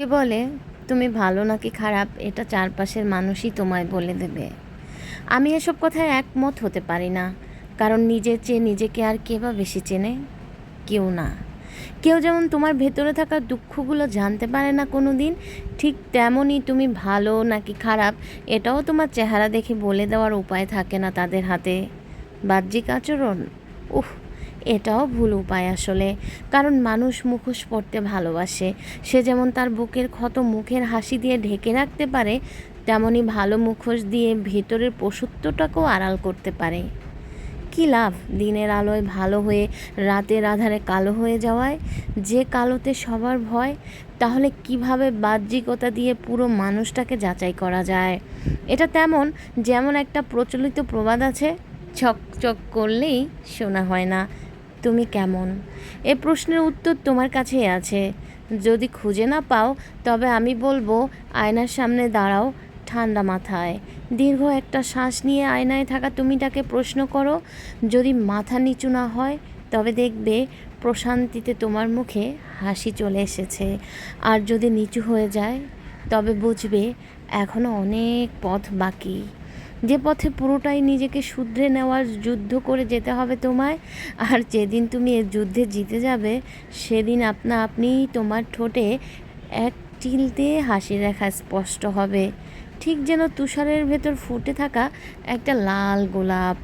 কে বলে? তুমি ভালো নাকি খারাপ, এটা চারপাশের মানুষই তোমায় বলে দেবে। আমি এসব কথায় একমত হতে পারি না, কারণ নিজের চেয়ে নিজেকে আর কে বা বেশি চেনে? কেউ না। কেউ যেমন তোমার ভেতরে থাকা দুঃখগুলো জানতে পারে না কোনো দিন ঠিক তেমনই তুমি ভালো নাকি খারাপ, এটাও তোমার চেহারা দেখে বলে দেওয়ার উপায় থাকে না তাদের হাতে। বাহ্যিক আচরণ? উফ এটাও ভুল উপায় আসলে। কারণ মানুষ মুখোশ পড়তে ভালোবাসে। সে যেমন তার বুকের ক্ষত মুখের হাসি দিয়ে ঢেকে রাখতে পারে, তেমনি ভালো মুখোশ দিয়ে ভেতরের পশুত্বটাকেও আড়াল করতে পারে। কী লাভ দিনের আলোয় ভালো হয়ে রাতের আধারে কালো হয়ে যাওয়ায়? যে কালোতে সবার ভয়, তাহলে কীভাবে বাহ্যিকতা দিয়ে পুরো মানুষটাকে যাচাই করা যায়? এটা তেমন যেমন একটা প্রচলিত প্রবাদ আছে চকচক করলেই শোনা হয় না। তুমি কেমন? এ প্রশ্নের উত্তর তোমার কাছেই আছে। যদি খুঁজে না পাও, তবে আমি বলব, আয়নার সামনে দাঁড়াও ঠান্ডা মাথায়। দীর্ঘ একটা শ্বাস নিয়ে আয়নায় থাকা তুমিটাকে প্রশ্ন করো, যদি মাথা নিচু না হয়, তবে দেখবে প্রশান্তিতে তোমার মুখে হাসি চলে এসেছে। আর যদি নিচু হয়ে যায়, তবে বুঝবে এখনও অনেক পথ বাকি। যে পথে পুরোটাই নিজেকে শুধরে নেওয়ার যুদ্ধ করে যেতে হবে তোমায়, আর যেদিন তুমি এ যুদ্ধে জিতে যাবে, সেদিন আপনা আপনি তোমার ঠোঁটে এক চিলতে হাসি রেখা স্পষ্ট হবে। ঠিক যেন তুষারের ভেতর ফুটে থাকা একটা লাল গোলাপ